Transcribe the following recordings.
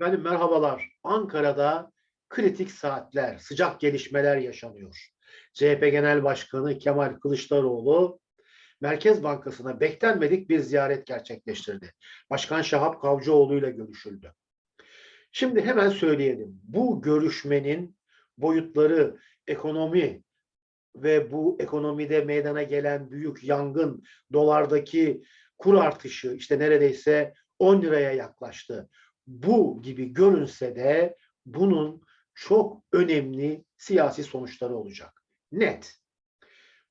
Efendim merhabalar. Ankara'da kritik saatler, sıcak gelişmeler yaşanıyor. CHP Genel Başkanı Kemal Kılıçdaroğlu Merkez Bankası'na beklenmedik bir ziyaret gerçekleştirdi. Başkan Şahap Kavcıoğlu ile görüşüldü. Şimdi hemen söyleyelim. Bu görüşmenin boyutları, ekonomi ve bu ekonomide meydana gelen büyük yangın, dolardaki kur artışı işte neredeyse 10 liraya yaklaştı bu gibi görünse de bunun çok önemli siyasi sonuçları olacak. Net.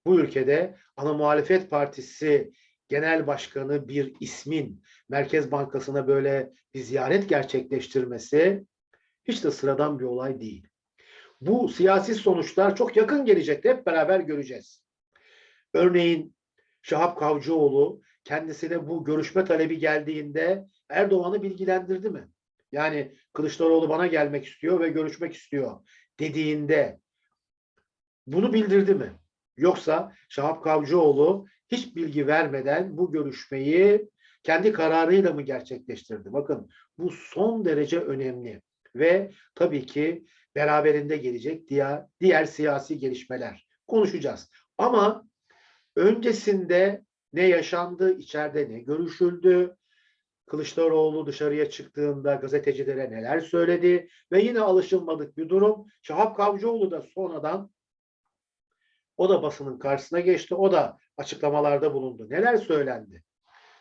Bu ülkede ana muhalefet partisi genel başkanı bir ismin Merkez Bankası'na böyle bir ziyaret gerçekleştirmesi hiç de sıradan bir olay değil. Bu siyasi sonuçlar çok yakın gelecekte hep beraber göreceğiz. Örneğin Şahap Kavcıoğlu kendisine bu görüşme talebi geldiğinde Erdoğan'ı bilgilendirdi mi? Yani Kılıçdaroğlu bana gelmek istiyor ve görüşmek istiyor dediğinde bunu bildirdi mi? Yoksa Şahap Kavcıoğlu hiç bilgi vermeden bu görüşmeyi kendi kararıyla mı gerçekleştirdi? Bakın bu son derece önemli ve tabii ki beraberinde gelecek diğer, diğer siyasi gelişmeler konuşacağız. Ama öncesinde ne yaşandı, içeride ne görüşüldü, Kılıçdaroğlu dışarıya çıktığında gazetecilere neler söyledi ve yine alışılmadık bir durum. Şahap Kavcıoğlu da sonradan o da basının karşısına geçti. O da açıklamalarda bulundu. Neler söylendi?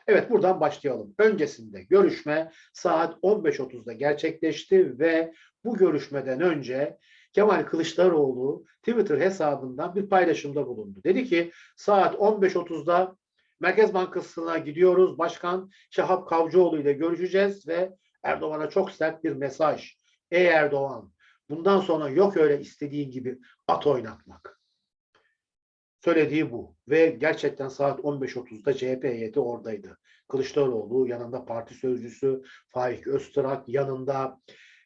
Evet buradan başlayalım. Öncesinde görüşme saat 15.30'da gerçekleşti ve bu görüşmeden önce Kemal Kılıçdaroğlu Twitter hesabından bir paylaşımda bulundu. Dedi ki saat 15.30'da Merkez Bankası'na gidiyoruz. Başkan Şahap Kavcıoğlu ile görüşeceğiz ve Erdoğan'a çok sert bir mesaj. Ey Erdoğan bundan sonra yok öyle istediğin gibi at oynatmak. Söylediği bu. Ve gerçekten saat 15.30'da CHP heyeti oradaydı. Kılıçdaroğlu yanında parti sözcüsü Faik Öztürk yanında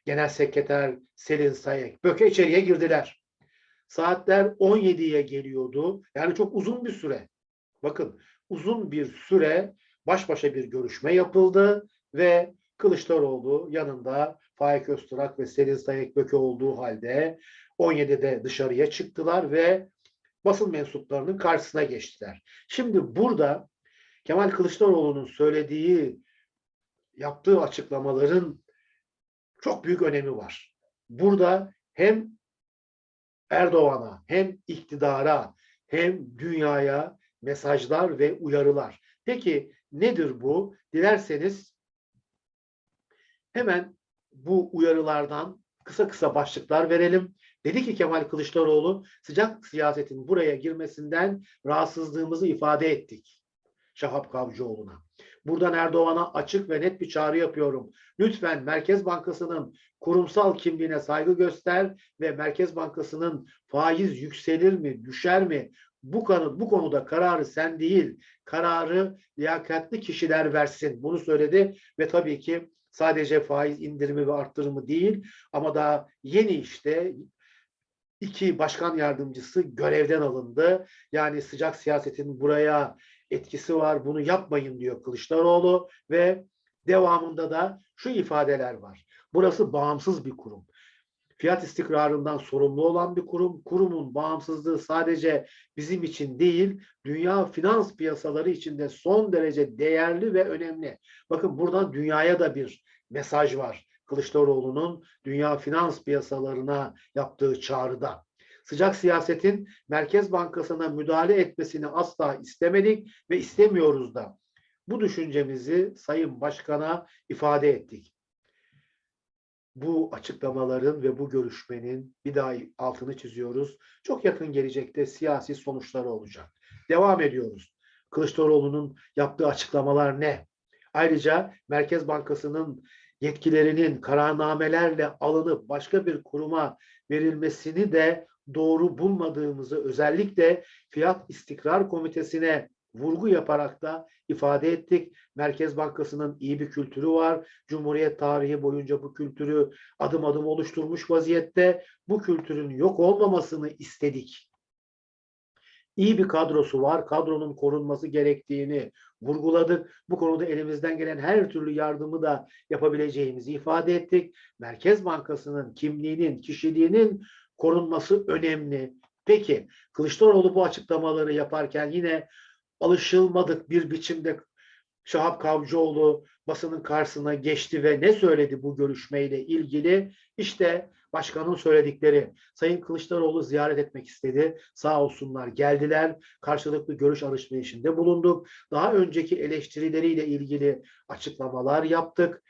Genel Sekreter Selin Sayek. Böke içeriye girdiler. Saatler 17'ye geliyordu. Yani çok uzun bir süre. Bakın uzun bir süre baş başa bir görüşme yapıldı ve Kılıçdaroğlu yanında Faik Öztürk ve Selin Sayekböke olduğu halde 17'de dışarıya çıktılar ve basın mensuplarının karşısına geçtiler. Şimdi burada Kemal Kılıçdaroğlu'nun söylediği, yaptığı açıklamaların çok büyük önemi var. Burada hem Erdoğan'a hem iktidara hem dünyaya mesajlar ve uyarılar. Peki nedir bu? Dilerseniz hemen bu uyarılardan kısa kısa başlıklar verelim. Dedi ki Kemal Kılıçdaroğlu sıcak siyasetin buraya girmesinden rahatsızlığımızı ifade ettik. Şahap Kavcıoğlu'na. Buradan Erdoğan'a açık ve net bir çağrı yapıyorum. Lütfen Merkez Bankası'nın kurumsal kimliğine saygı göster ve Merkez Bankası'nın faiz yükselir mi, düşer mi? Bu konu bu konuda kararı sen değil, kararı liyakatli kişiler versin. Bunu söyledi ve tabii ki sadece faiz indirimi ve arttırımı değil ama daha yeni işte iki başkan yardımcısı görevden alındı. Yani sıcak siyasetin buraya etkisi var. Bunu yapmayın diyor Kılıçdaroğlu ve devamında da şu ifadeler var. Burası bağımsız bir kurum. Fiyat istikrarından sorumlu olan bir kurum. Kurumun bağımsızlığı sadece bizim için değil, dünya finans piyasaları için de son derece değerli ve önemli. Bakın buradan dünyaya da bir mesaj var. Kılıçdaroğlu'nun dünya finans piyasalarına yaptığı çağrıda. Sıcak siyasetin Merkez Bankası'na müdahale etmesini asla istemedik ve istemiyoruz da. Bu düşüncemizi Sayın Başkan'a ifade ettik. Bu açıklamaların ve bu görüşmenin bir daha altını çiziyoruz. Çok yakın gelecekte siyasi sonuçları olacak. Devam ediyoruz. Kılıçdaroğlu'nun yaptığı açıklamalar ne? Ayrıca Merkez Bankası'nın yetkilerinin kararnamelerle alınıp başka bir kuruma verilmesini de doğru bulmadığımızı özellikle Fiyat İstikrar Komitesi'ne vurgu yaparak da ifade ettik. Merkez Bankası'nın iyi bir kültürü var. Cumhuriyet tarihi boyunca bu kültürü adım adım oluşturmuş vaziyette. Bu kültürün yok olmamasını istedik. İyi bir kadrosu var. Kadronun korunması gerektiğini vurguladık. Bu konuda elimizden gelen her türlü yardımı da yapabileceğimizi ifade ettik. Merkez Bankası'nın kimliğinin, kişiliğinin korunması önemli. Peki Kılıçdaroğlu bu açıklamaları yaparken yine alışılmadık bir biçimde Şahap Kavcıoğlu basının karşısına geçti ve ne söyledi bu görüşmeyle ilgili? İşte başkanın söyledikleri. Sayın Kılıçdaroğlu ziyaret etmek istedi. Sağ olsunlar geldiler. Karşılıklı görüş alışverişinde bulunduk. Daha önceki eleştirileriyle ilgili açıklamalar yaptık.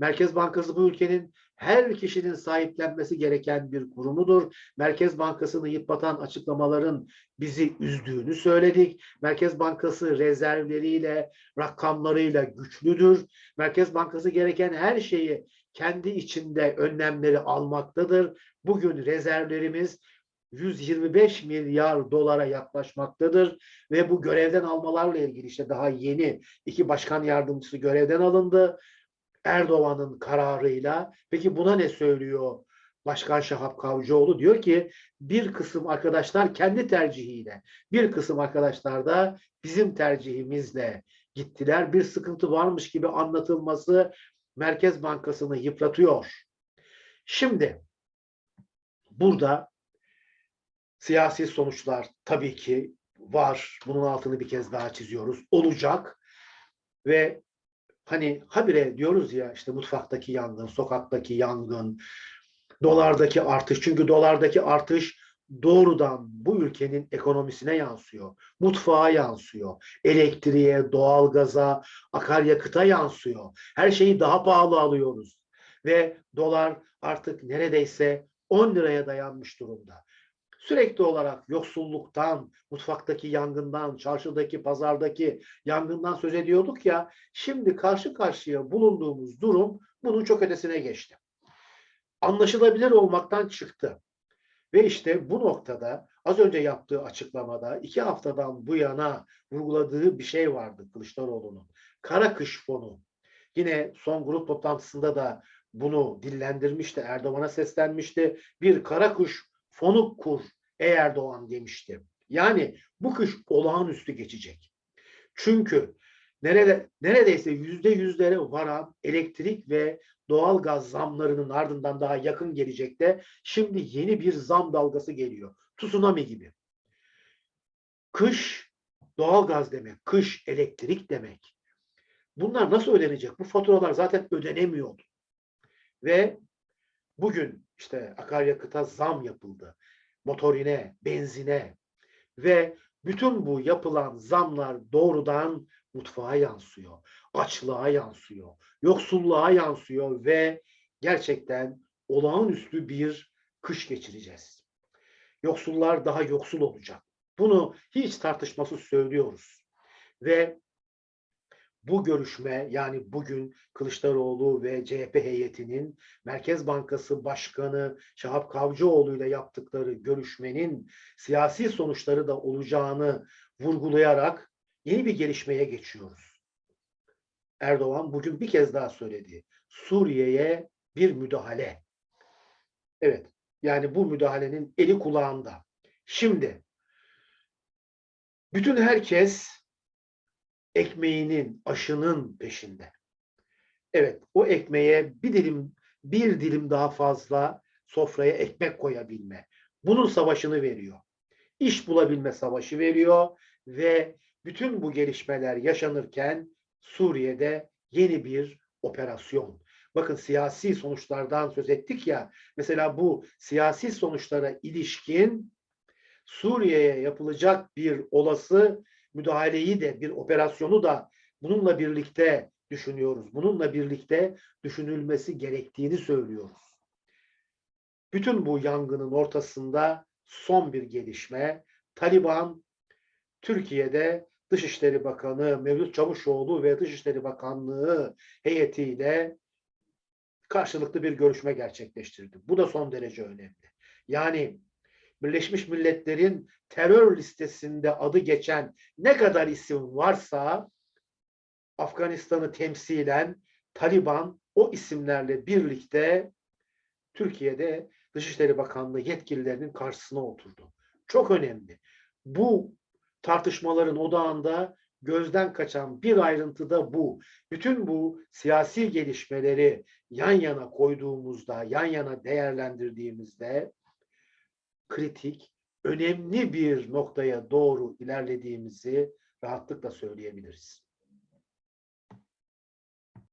Merkez Bankası bu ülkenin her kişinin sahiplenmesi gereken bir kurumudur. Merkez Bankası'nı yıpratan açıklamaların bizi üzdüğünü söyledik. Merkez Bankası rezervleriyle, rakamlarıyla güçlüdür. Merkez Bankası gereken her şeyi kendi içinde önlemleri almaktadır. Bugün rezervlerimiz 125 milyar dolara yaklaşmaktadır ve bu görevden almalarla ilgili işte daha yeni iki başkan yardımcısı görevden alındı. Erdoğan'ın kararıyla. Peki buna ne söylüyor Başkan Şahap Kavcıoğlu? Diyor ki bir kısım arkadaşlar kendi tercihiyle, bir kısım arkadaşlar da bizim tercihimizle gittiler. Bir sıkıntı varmış gibi anlatılması Merkez Bankası'nı yıpratıyor. Şimdi burada siyasi sonuçlar tabii ki var. Bunun altını bir kez daha çiziyoruz. Olacak ve hani habire diyoruz ya işte mutfaktaki yangın, sokaktaki yangın, dolardaki artış. Çünkü dolardaki artış doğrudan bu ülkenin ekonomisine yansıyor. Mutfağa yansıyor. Elektriğe, doğalgaza, akaryakıta yansıyor. Her şeyi daha pahalı alıyoruz. Ve dolar artık neredeyse 10 liraya dayanmış durumda. Sürekli olarak yoksulluktan, mutfaktaki yangından, çarşıdaki, pazardaki yangından söz ediyorduk ya. Şimdi karşı karşıya bulunduğumuz durum bunun çok ötesine geçti. Anlaşılabilir olmaktan çıktı. Ve işte bu noktada az önce yaptığı açıklamada iki haftadan bu yana vurguladığı bir şey vardı Kılıçdaroğlu'nun. Kara kış fonu. Yine son grup toplantısında da bunu dillendirmişti. Erdoğan'a seslenmişti. Bir kara kuş fonu kur ey Erdoğan demişti. Yani bu kış olağanüstü geçecek. Çünkü nerede, neredeyse yüzde yüzlere varan elektrik ve doğal gaz zamlarının ardından daha yakın gelecekte şimdi yeni bir zam dalgası geliyor. Tsunami gibi. Kış doğal gaz demek, kış elektrik demek. Bunlar nasıl ödenecek? Bu faturalar zaten ödenemiyordu. Ve bugün işte akaryakıta zam yapıldı. Motorine, benzine ve bütün bu yapılan zamlar doğrudan mutfağa yansıyor, açlığa yansıyor, yoksulluğa yansıyor ve gerçekten olağanüstü bir kış geçireceğiz. Yoksullar daha yoksul olacak. Bunu hiç tartışmasız söylüyoruz. Ve bu görüşme yani bugün Kılıçdaroğlu ve CHP heyetinin Merkez Bankası Başkanı Şahap Kavcıoğlu ile yaptıkları görüşmenin siyasi sonuçları da olacağını vurgulayarak yeni bir gelişmeye geçiyoruz. Erdoğan bugün bir kez daha söyledi. Suriye'ye bir müdahale. Evet, yani bu müdahalenin eli kulağında. Şimdi bütün herkes ekmeğinin, aşının peşinde. Evet, o ekmeğe bir dilim bir dilim daha fazla sofraya ekmek koyabilme. Bunun savaşını veriyor. İş bulabilme savaşı veriyor ve bütün bu gelişmeler yaşanırken Suriye'de yeni bir operasyon. Bakın siyasi sonuçlardan söz ettik ya. Mesela bu siyasi sonuçlara ilişkin Suriye'ye yapılacak bir olası müdahaleyi de bir operasyonu da bununla birlikte düşünüyoruz. Bununla birlikte düşünülmesi gerektiğini söylüyoruz. Bütün bu yangının ortasında son bir gelişme. Taliban Türkiye'de Dışişleri Bakanı Mevlüt Çavuşoğlu ve Dışişleri Bakanlığı heyetiyle karşılıklı bir görüşme gerçekleştirdi. Bu da son derece önemli. Yani Birleşmiş Milletler'in terör listesinde adı geçen ne kadar isim varsa Afganistan'ı temsilen Taliban o isimlerle birlikte Türkiye'de Dışişleri Bakanlığı yetkililerinin karşısına oturdu. Çok önemli. Bu tartışmaların odağında gözden kaçan bir ayrıntı da bu. Bütün bu siyasi gelişmeleri yan yana koyduğumuzda, yan yana değerlendirdiğimizde kritik, önemli bir noktaya doğru ilerlediğimizi rahatlıkla söyleyebiliriz.